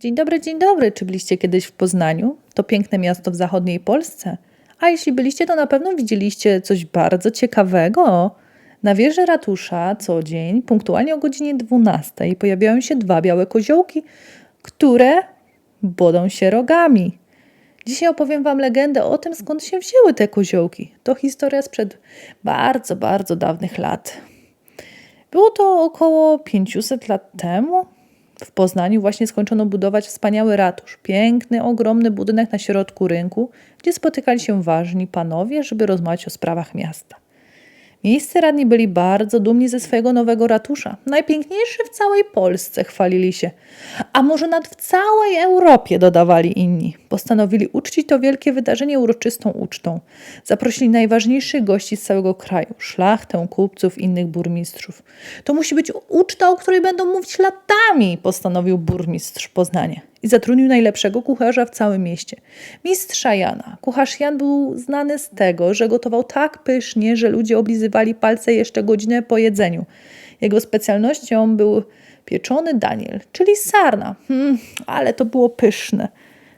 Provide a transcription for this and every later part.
Dzień dobry, dzień dobry. Czy byliście kiedyś w Poznaniu? To piękne miasto w zachodniej Polsce. A jeśli byliście, to na pewno widzieliście coś bardzo ciekawego. Na wieży ratusza co dzień, punktualnie o godzinie 12, pojawiają się dwa białe koziołki, które bodą się rogami. Dzisiaj opowiem Wam legendę o tym, skąd się wzięły te koziołki. To historia sprzed bardzo, bardzo dawnych lat. Było to około 500 lat temu. W Poznaniu właśnie skończono budować wspaniały ratusz. Piękny, ogromny budynek na środku rynku, gdzie spotykali się ważni panowie, żeby rozmawiać o sprawach miasta. Miejscy radni byli bardzo dumni ze swojego nowego ratusza. Najpiękniejszy w całej Polsce, chwalili się. A może nawet w całej Europie, dodawali inni. Postanowili uczcić to wielkie wydarzenie uroczystą ucztą. Zaprosili najważniejszych gości z całego kraju szlachtę, kupców, innych burmistrzów. To musi być uczta, o której będą mówić latami, postanowił burmistrz Poznania i zatrudnił najlepszego kucharza w całym mieście. Mistrza Jana. Kucharz Jan był znany z tego, że gotował tak pysznie, że ludzie oblizywali palce jeszcze godzinę po jedzeniu. Jego specjalnością był pieczony Daniel, czyli sarna. Hmm, ale to było pyszne.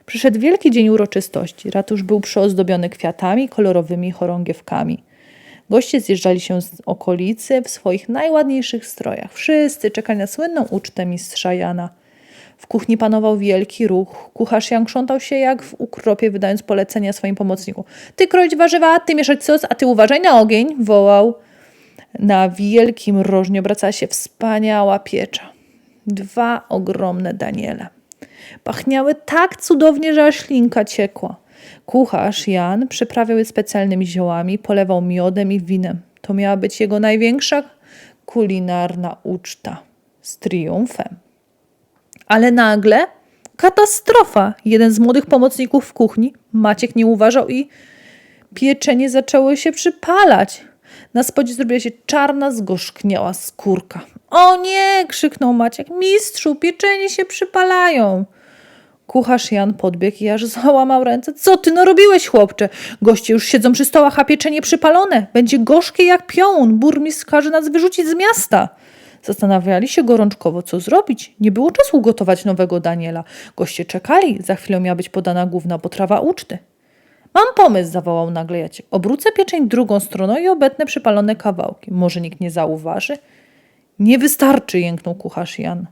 Przyszedł wielki dzień uroczystości. Ratusz był przyozdobiony kwiatami, kolorowymi chorągiewkami. Goście zjeżdżali się z okolicy w swoich najładniejszych strojach. Wszyscy czekali na słynną ucztę mistrza Jana – w kuchni panował wielki ruch. Kucharz Jan krzątał się jak w ukropie, wydając polecenia swoim pomocnikom. Ty kroić warzywa, ty mieszać sos, a ty uważaj na ogień, wołał. Na wielkim rożnie obracała się wspaniała piecza. Dwa ogromne Daniele. Pachniały tak cudownie, że aż ślinka ciekła. Kucharz Jan przyprawiał je specjalnymi ziołami, polewał miodem i winem. To miała być jego największa kulinarna uczta z triumfem. Ale nagle katastrofa. Jeden z młodych pomocników w kuchni, Maciek, nie uważał i pieczenie zaczęło się przypalać. Na spodzie zrobiła się czarna, zgorzkniała skórka. O nie! krzyknął Maciek. Mistrzu, pieczenie się przypalają. Kucharz Jan podbiegł i aż załamał ręce. Co ty narobiłeś, chłopcze? Goście już siedzą przy stołach, a pieczenie przypalone. Będzie gorzkie jak piołun. Burmistrz każe nas wyrzucić z miasta. Zastanawiali się gorączkowo, co zrobić. Nie było czasu ugotować nowego Daniela. Goście czekali, za chwilę miała być podana główna potrawa uczty. Mam pomysł, zawołał nagle Jacek. Obrócę pieczeń drugą stroną i obetnę przypalone kawałki. Może nikt nie zauważy? Nie wystarczy, jęknął kucharz Jan.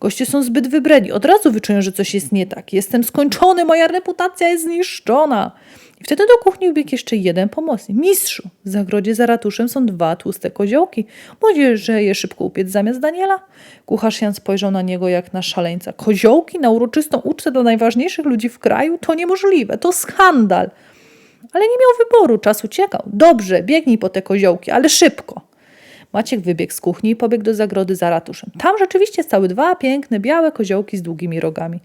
Goście są zbyt wybredni. Od razu wyczują, że coś jest nie tak. Jestem skończony, moja reputacja jest zniszczona. I wtedy do kuchni wbiegł jeszcze jeden pomocnik. Mistrzu, w zagrodzie za ratuszem są dwa tłuste koziołki. Może, że je szybko upiec zamiast Daniela? Kucharz Jan spojrzał na niego jak na szaleńca. Koziołki na uroczystą ucztę dla najważniejszych ludzi w kraju? To niemożliwe, to skandal. Ale nie miał wyboru, czas uciekał. Dobrze, biegnij po te koziołki, ale szybko. Maciek wybiegł z kuchni i pobiegł do zagrody za ratuszem. Tam rzeczywiście stały dwa piękne, białe koziołki z długimi rogami.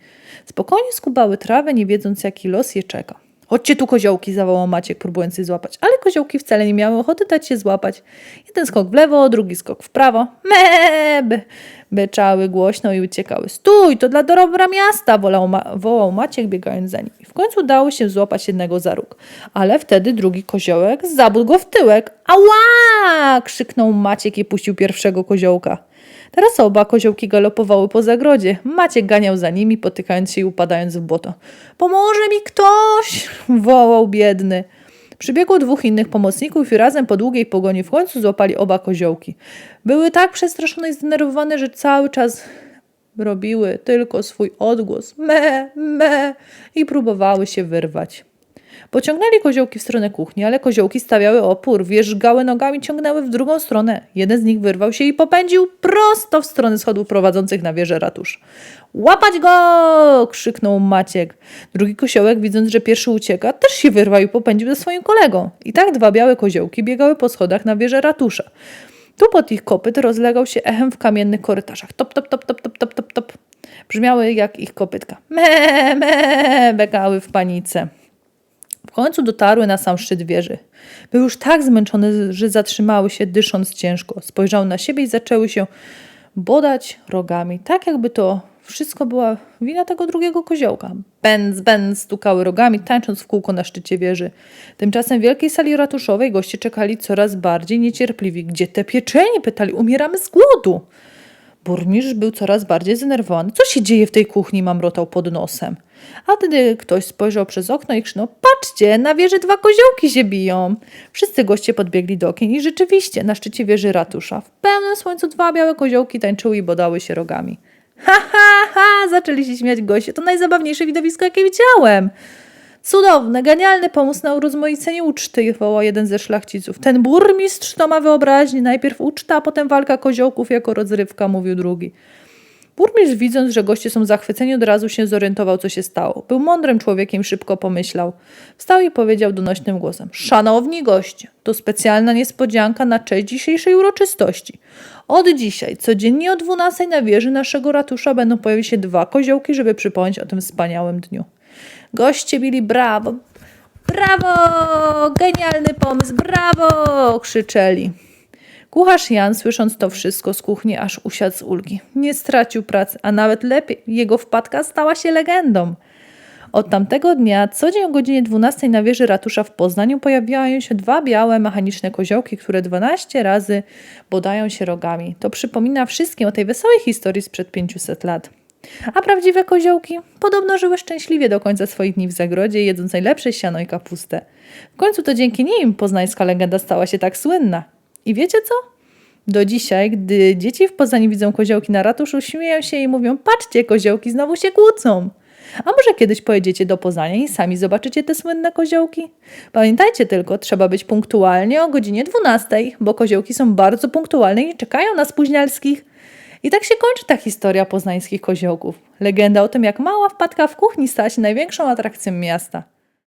Spokojnie skubały trawę, nie wiedząc jaki los je czeka. Chodźcie tu koziołki, zawołał Maciek, próbując je złapać. Ale koziołki wcale nie miały ochoty dać się złapać. Jeden skok w lewo, drugi skok w prawo. Meb! Beczały głośno i uciekały. Stój, to dla dobra miasta, ma wołał Maciek, biegając za nimi. W końcu udało się złapać jednego za róg. Ale wtedy drugi koziołek zabudł go w tyłek. Ała! krzyknął Maciek i puścił pierwszego koziołka. Teraz oba koziołki galopowały po zagrodzie. Maciek ganiał za nimi, potykając się i upadając w błoto. Pomoże mi ktoś! wołał biedny. Przybiegło dwóch innych pomocników i razem po długiej pogoni w końcu złapali oba koziołki. Były tak przestraszone i zdenerwowane, że cały czas robiły tylko swój odgłos me, me i próbowały się wyrwać. Pociągnęli koziołki w stronę kuchni, ale koziołki stawiały opór, wierzgały nogami, ciągnęły w drugą stronę. Jeden z nich wyrwał się i popędził prosto w stronę schodów prowadzących na wieżę ratusz. Łapać go! krzyknął Maciek. Drugi koziołek, widząc, że pierwszy ucieka, też się wyrwał i popędził ze swoim kolegą. I tak dwa białe koziołki biegały po schodach na wieżę ratusza. Tu pod ich kopyt rozlegał się echem w kamiennych korytarzach. Top, top, top, top, top, top, top, top. Brzmiały jak ich kopytka. Me, me, bekały w panice. Końcu dotarły na sam szczyt wieży. Był już tak zmęczony, że zatrzymały się, dysząc ciężko. Spojrzały na siebie i zaczęły się bodać rogami, tak jakby to wszystko była wina tego drugiego koziołka. Bęc, bęc stukały rogami, tańcząc w kółko na szczycie wieży. Tymczasem w wielkiej sali ratuszowej goście czekali coraz bardziej niecierpliwi. Gdzie te pieczenie? Pytali. Umieramy z głodu. Burmistrz był coraz bardziej zdenerwowany. Co się dzieje w tej kuchni? Mamrotał pod nosem. A wtedy ktoś spojrzał przez okno i krzyknął: Patrzcie, na wieży dwa koziołki się biją. Wszyscy goście podbiegli do okien i rzeczywiście na szczycie wieży ratusza w pełnym słońcu dwa białe koziołki tańczyły i bodały się rogami. Ha, ha, ha! Zaczęli się śmiać goście. To najzabawniejsze widowisko, jakie widziałem. Cudowne, genialny pomysł na urozmaicenie uczty, wołał jeden ze szlachciców. Ten burmistrz to ma wyobraźnię. Najpierw uczta, a potem walka koziołków jako rozrywka, mówił drugi. Burmistrz, widząc, że goście są zachwyceni, od razu się zorientował, co się stało. Był mądrym człowiekiem, szybko pomyślał. Wstał i powiedział donośnym głosem: Szanowni goście, to specjalna niespodzianka na cześć dzisiejszej uroczystości. Od dzisiaj, codziennie o 12 na wieży naszego ratusza będą pojawić się dwa koziołki, żeby przypomnieć o tym wspaniałym dniu. Goście bili brawo, brawo, genialny pomysł, brawo, krzyczeli. Kucharz Jan, słysząc to wszystko z kuchni, aż usiadł z ulgi. Nie stracił pracy, a nawet lepiej, jego wpadka stała się legendą. Od tamtego dnia, co dzień o godzinie 12 na wieży ratusza w Poznaniu pojawiają się dwa białe mechaniczne koziołki, które 12 razy bodają się rogami. To przypomina wszystkim o tej wesołej historii sprzed 500 lat. A prawdziwe koziołki podobno żyły szczęśliwie do końca swoich dni w zagrodzie, jedząc najlepsze siano i kapustę. W końcu to dzięki nim poznańska legenda stała się tak słynna. I wiecie co? Do dzisiaj, gdy dzieci w Poznaniu widzą koziołki na ratuszu, śmieją się i mówią: Patrzcie, koziołki znowu się kłócą. A może kiedyś pojedziecie do Poznania i sami zobaczycie te słynne koziołki? Pamiętajcie tylko, trzeba być punktualnie o godzinie 12, bo koziołki są bardzo punktualne i czekają na spóźnialskich. I tak się kończy ta historia poznańskich koziołków. Legenda o tym, jak mała wpadka w kuchni stała się największą atrakcją miasta.